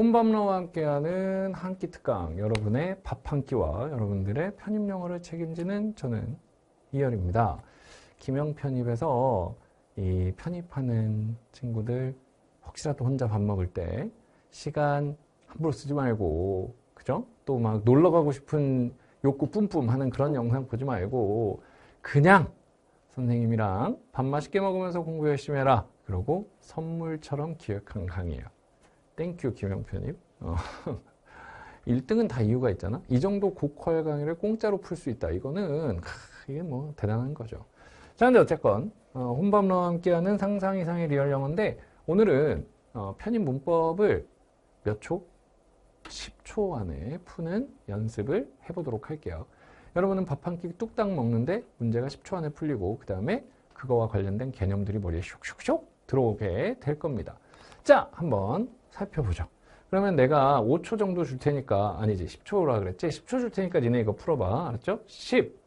혼밥러와 함께하는 한 끼 특강 여러분의 밥 한 끼와 여러분들의 편입 영어를 책임지는 저는 이열입니다. 김영 편입에서 이 편입하는 친구들 혹시라도 혼자 밥 먹을 때 시간 함부로 쓰지 말고 그죠? 또 막 놀러 가고 싶은 욕구 뿜뿜 하는 그런 영상 보지 말고 그냥 선생님이랑 밥 맛있게 먹으면서 공부 열심히 해라. 그러고 선물처럼 기획한 강의예요. 땡큐 김영편님. 어. 1등은 다 이유가 있잖아. 이 정도 고퀄 강의를 공짜로 풀 수 있다. 이거는 크, 이게 뭐 대단한 거죠. 자, 근데 어쨌건 어, 혼밥러와 함께하는 상상 이상의 리얼 영어인데 오늘은 어, 편입 문법을 몇 초? 10초 안에 푸는 연습을 해보도록 할게요. 여러분은 밥 한 끼 뚝딱 먹는데 문제가 10초 안에 풀리고 그 다음에 그거와 관련된 개념들이 머리에 슉슉슉 들어오게 될 겁니다. 자, 한번 살펴보죠. 그러면 내가 5초 정도 줄 테니까 아니지 10초라 그랬지? 10초 줄 테니까 니네 이거 풀어봐. 알았죠? 10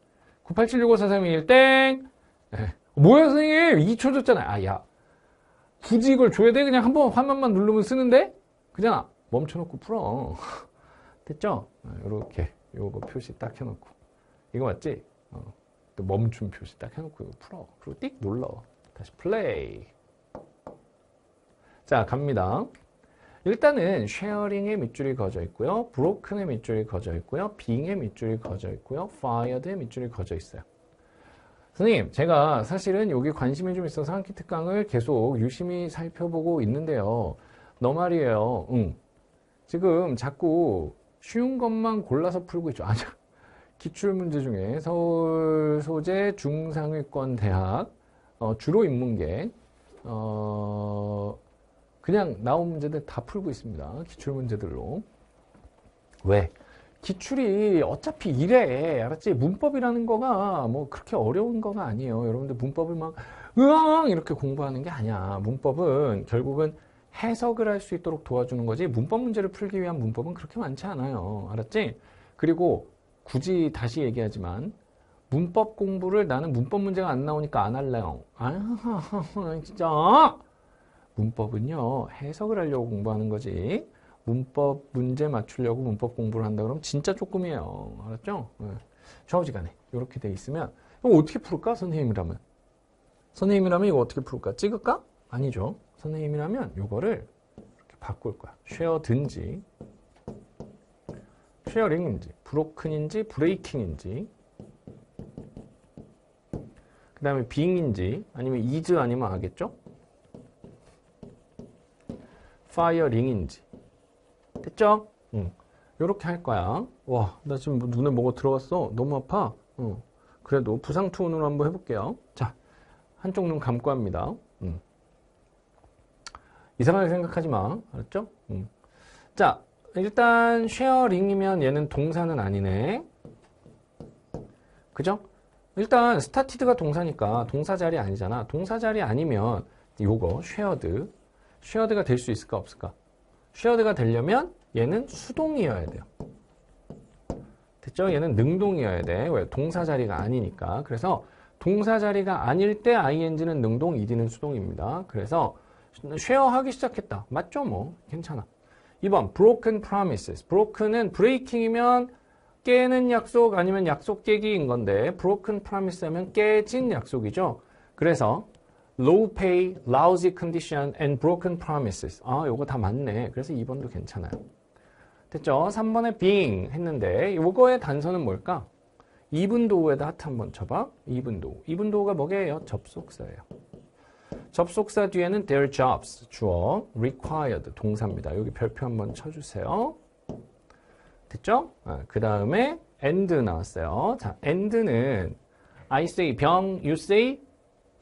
987654321 땡! 네. 뭐야 선생님 2초 줬잖아. 아야 굳이 이걸 줘야 돼? 그냥 한 번 화면만 누르면 쓰는데? 그냥 멈춰놓고 풀어. 됐죠? 이렇게 요거 표시 딱 해놓고 이거 맞지? 어. 또 멈춤 표시 딱 해놓고 이거 풀어. 그리고 띡 눌러. 다시 플레이. 자 갑니다. 일단은 쉐어링의 밑줄이 그어져 있고요. 브로큰의 밑줄이 그어져 있고요. 빙의 밑줄이 그어져 있고요. fired의 밑줄이 그어져 있어요. 선생님, 제가 사실은 여기 관심이 좀 있어서 한키 특강을 계속 유심히 살펴보고 있는데요. 너 말이에요. 응. 지금 자꾸 쉬운 것만 골라서 풀고 있죠. 아니, 기출문제 중에 서울 소재 중상위권 대학 어, 주로 인문계 어, 그냥 나온 문제들 다 풀고 있습니다. 기출 문제들로. 왜? 기출이 어차피 이래. 알았지? 문법이라는 거가 뭐 그렇게 어려운 거가 아니에요. 여러분들 문법을 막 으앙 이렇게 공부하는 게 아니야. 문법은 결국은 해석을 할 수 있도록 도와주는 거지 문법 문제를 풀기 위한 문법은 그렇게 많지 않아요. 알았지? 그리고 굳이 다시 얘기하지만 문법 공부를 나는 문법 문제가 안 나오니까 안 할래요. 아, 진짜. 문법은요, 해석을 하려고 공부하는 거지. 문법 문제 맞추려고 문법 공부를 한다 그러면 진짜 조금이에요. 알았죠? 네. 좌우지간에 이렇게 돼 있으면 이거 어떻게 풀까? 선생님이라면. 선생님이라면 이거 어떻게 풀까? 찍을까? 아니죠. 선생님이라면 이거를 이렇게 바꿀 거야. 쉐어든지 쉐어링인지 브로큰인지 브레이킹인지 그 다음에 빙인지 아니면 이즈 아니면 아겠죠? 파이어링인지 됐죠? 응. 이렇게 할 거야 와 나 지금 뭐 눈에 뭐가 들어갔어 너무 아파 응. 그래도 부상 투혼으로 한번 해볼게요 자 한쪽 눈 감고 합니다 응. 이상하게 생각하지 마 알았죠? 응. 자 일단 쉐어링이면 얘는 동사는 아니네 그죠? 일단 스타티드가 동사니까 동사 자리 아니잖아 동사 자리 아니면 요거 쉐어드 쉐어드가 될 수 있을까 없을까? 쉐어드가 되려면 얘는 수동이어야 돼요. 됐죠? 얘는 능동이어야 돼. 왜? 동사 자리가 아니니까. 그래서 동사 자리가 아닐 때 ing는 능동, ed는 수동입니다. 그래서 쉐어하기 시작했다. 맞죠? 뭐 괜찮아. 2번 broken promises. broken은 breaking이면 깨는 약속 아니면 약속 깨기인 건데 broken promise 하면 깨진 약속이죠. 그래서 low pay, lousy condition, and broken promises. 아, 요거 다 맞네. 그래서 2번도 괜찮아요. 됐죠? 3번에 being 했는데 요거의 단서는 뭘까? 2분 도우에다 하트 한번 쳐봐. 2분 도우. 2분 도우가 뭐게요? 접속사예요. 접속사 뒤에는 their jobs, 주어, required, 동사입니다. 여기 별표 한번 쳐주세요. 됐죠? 아, 그 다음에 and 나왔어요. 자, and는 I say 병, you say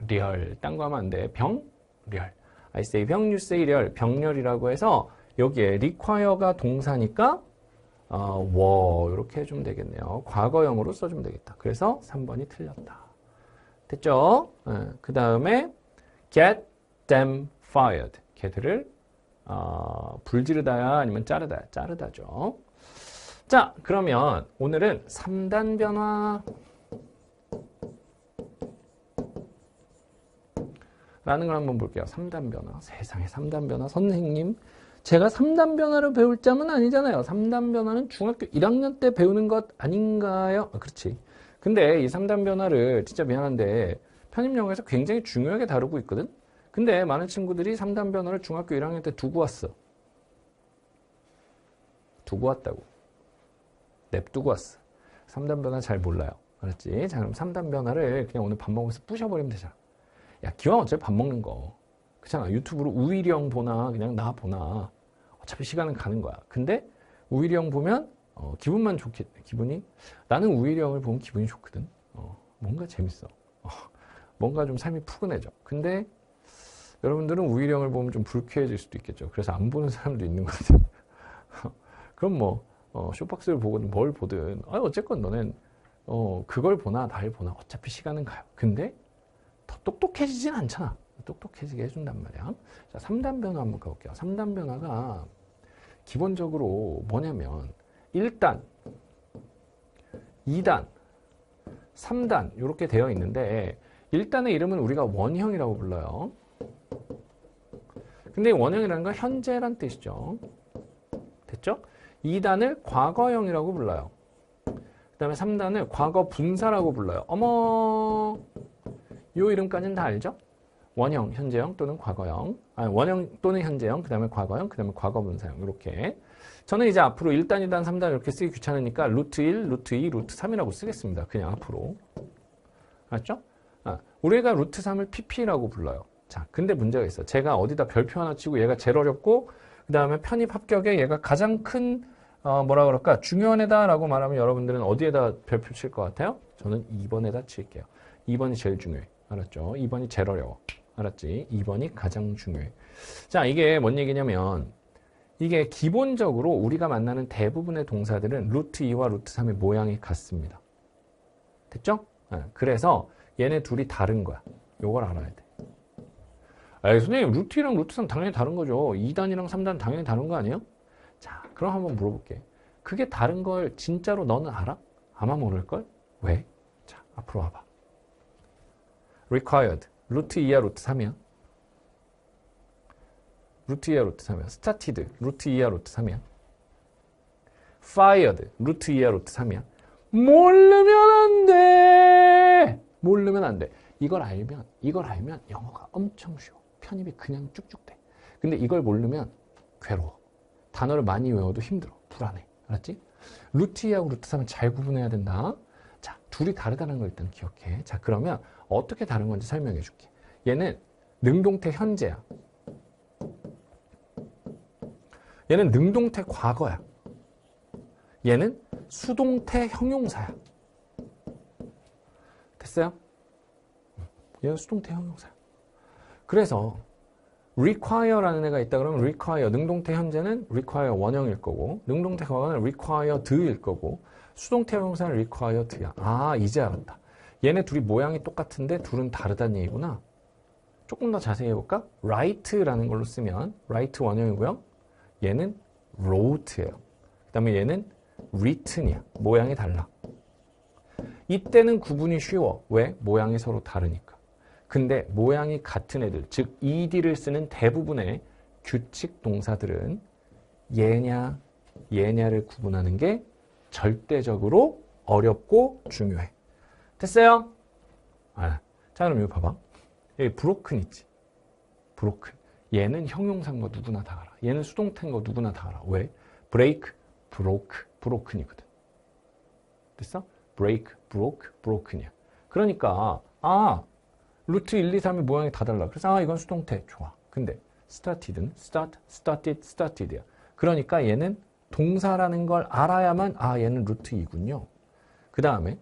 리얼. 딴 거 하면 안 돼. 병, 리얼. I say 병, you say 리얼. 병렬이라고 해서 여기에 require가 동사니까 어, 워 이렇게 해주면 되겠네요. 과거형으로 써주면 되겠다. 그래서 3번이 틀렸다. 됐죠? 네. 그 다음에 get them fired. 걔들을 어, 불지르다야 아니면 자르다야. 자르다죠. 자 그러면 오늘은 3단 변화 라는 걸 한번 볼게요. 3단 변화. 세상에 3단 변화. 선생님 제가 3단 변화를 배울 점은 아니잖아요. 3단 변화는 중학교 1학년 때 배우는 것 아닌가요? 아, 그렇지. 근데 이 3단 변화를 진짜 미안한데 편입 영어에서 굉장히 중요하게 다루고 있거든. 근데 많은 친구들이 3단 변화를 중학교 1학년 때 두고 왔어. 두고 왔다고. 냅두고 왔어. 3단 변화 잘 몰라요. 알았지? 자, 그럼 3단 변화를 그냥 오늘 밥 먹으면서 부셔버리면 되잖아. 야, 기왕 어차피 밥 먹는 거. 그렇잖아. 유튜브로 우일형 보나, 그냥 나 보나. 어차피 시간은 가는 거야. 근데 우일형 보면, 어, 기분만 좋게, 기분이, 나는 우일형을 보면 기분이 좋거든. 어, 뭔가 재밌어. 어, 뭔가 좀 삶이 푸근해져. 근데 여러분들은 우일형을 보면 좀 불쾌해질 수도 있겠죠. 그래서 안 보는 사람도 있는 것 같아요. 그럼 뭐, 어, 쇼박스를 보든 뭘 보든, 아, 어쨌건 너는, 어, 그걸 보나, 날 보나, 어차피 시간은 가요. 근데 더 똑똑해지진 않잖아. 똑똑해지게 해준단 말이야. 자, 3단 변화 한번 가볼게요. 3단 변화가 기본적으로 뭐냐면, 1단, 2단, 3단, 이렇게 되어 있는데, 1단의 이름은 우리가 원형이라고 불러요. 근데 이 원형이라는 건 현재란 뜻이죠. 됐죠? 2단을 과거형이라고 불러요. 그 다음에 3단을 과거 분사라고 불러요. 어머, 요 이름까지는 다 알죠? 원형, 현재형 또는 과거형. 아, 원형 또는 현재형, 그 다음에 과거형, 그 다음에 과거 분사형. 이렇게. 저는 이제 앞으로 1단, 2단, 3단 이렇게 쓰기 귀찮으니까 루트 1, 루트 2, 루트 3이라고 쓰겠습니다. 그냥 앞으로. 알았죠? 아, 우리가 루트 3을 pp라고 불러요. 자, 근데 문제가 있어. 제가 어디다 별표 하나 치고 얘가 제일 어렵고 그 다음에 편입 합격에 얘가 가장 큰 어, 뭐라 그럴까 중요한 애다라고 말하면 여러분들은 어디에다 별표 칠 것 같아요? 저는 2번에다 칠게요. 2번이 제일 중요해. 알았죠? 2번이 제일 어려워. 알았지? 2번이 가장 중요해. 자, 이게 뭔 얘기냐면 이게 기본적으로 우리가 만나는 대부분의 동사들은 루트 2와 루트 3의 모양이 같습니다. 됐죠? 네, 그래서 얘네 둘이 다른 거야. 요걸 알아야 돼. 아 선생님 루트 2랑 루트 3 당연히 다른 거죠. 2단이랑 3단 당연히 다른 거 아니에요? 자, 그럼 한번 물어볼게. 그게 다른 걸 진짜로 너는 알아? 아마 모를걸? 왜? 자, 앞으로 와봐. Required. 루트 2야, 루트 3이야? 루트 2야, 루트 3이야. started. 루트 2야, 루트 3이야. fired. 루트 2야, 루트 3이야. 모르면 안 돼! 모르면 안 돼. 이걸 알면, 이걸 알면 영어가 엄청 쉬워. 편입이 그냥 쭉쭉 돼. 근데 이걸 모르면 괴로워. 단어를 많이 외워도 힘들어. 불안해. 알았지? 루트 2하고 루트 3은 잘 구분해야 된다. 자, 둘이 다르다는 걸 일단 기억해. 자, 그러면 어떻게 다른 건지 설명해 줄게. 얘는 능동태 현재야. 얘는 능동태 과거야. 얘는 수동태 형용사야. 됐어요? 얘는 수동태 형용사야. 그래서 require라는 애가 있다 그러면 require 능동태 현재는 require 원형일 거고 능동태 과거는 required일 거고 수동 태 형용사는 required야. 아 이제 알았다. 얘네 둘이 모양이 똑같은데 둘은 다르다는 얘기구나. 조금 더 자세히 해볼까? write라는 걸로 쓰면 write 원형이고요. 얘는 wrote예요. 그 다음에 얘는 written이야. 모양이 달라. 이때는 구분이 쉬워. 왜? 모양이 서로 다르니까. 근데 모양이 같은 애들, 즉 ed를 쓰는 대부분의 규칙 동사들은 얘냐, 얘냐를 구분하는 게 절대적으로 어렵고 중요해. 됐어요? 아, 자 그럼 이거 봐봐. 여기 브로큰 있지. 브로큰. 얘는 거 누구나 다 알아. 얘는 수동태인 거 누구나 다 알아. 왜? break, broke, broken이거든. 됐어? break, broke, broken이야. 그러니까 아 루트 1, 2, 3의 모양이 다 달라. 그래서 아 이건 수동태 좋아. 근데 started는 start, started, started야. 그러니까 얘는 동사라는 걸 알아야만 아 얘는 루트 2군요. 그 다음에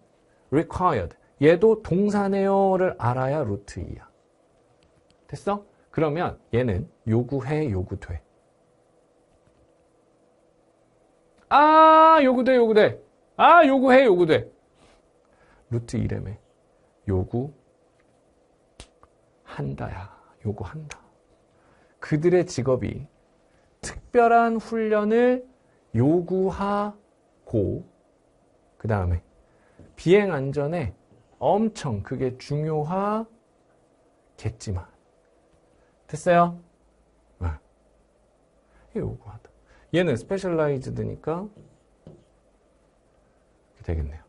required 얘도 동사네요를 알아야 루트 2야. 됐어? 그러면 얘는 요구해 요구돼. 아 요구돼 요구돼. 아 요구해 요구돼. 루트 2래매. 요구 한다야. 요구한다. 그들의 직업이 특별한 훈련을 요구하고 그 다음에 비행 안전에 엄청 그게 중요하겠지만 됐어요? 요구하다. 얘는 스페셜라이즈드니까 되겠네요.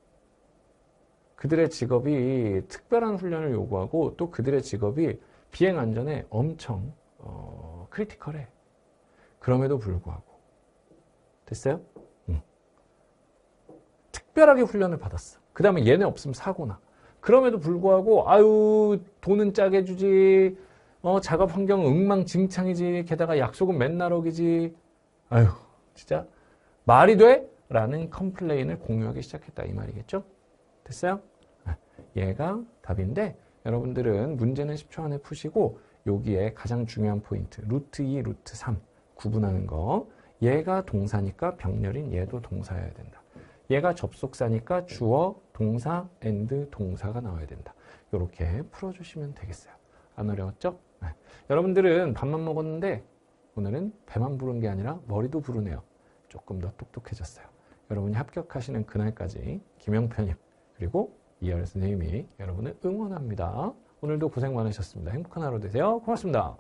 그들의 직업이 특별한 훈련을 요구하고 또 그들의 직업이 비행 안전에 엄청 어, 크리티컬해. 그럼에도 불구하고 됐어요? 응. 특별하게 훈련을 받았어. 그 다음에 얘네 없으면 사고나. 그럼에도 불구하고 아유 돈은 짜게 주지 어, 작업 환경 엉망진창이지 게다가 약속은 맨날 어기지 아유 진짜 말이 돼? 라는 컴플레인을 공유하기 시작했다 이 말이겠죠? 됐어요? 얘가 답인데 여러분들은 문제는 10초 안에 푸시고 여기에 가장 중요한 포인트 루트 2, 루트 3 구분하는 거 얘가 동사니까 병렬인 얘도 동사여야 된다. 얘가 접속사니까 주어, 동사, and 동사가 나와야 된다. 이렇게 풀어주시면 되겠어요. 안 어려웠죠? 네. 여러분들은 밥만 먹었는데 오늘은 배만 부른 게 아니라 머리도 부르네요. 조금 더 똑똑해졌어요. 여러분이 합격하시는 그날까지 김영편님 그리고 이하열 선생님이 여러분을 응원합니다. 오늘도 고생 많으셨습니다. 행복한 하루 되세요. 고맙습니다.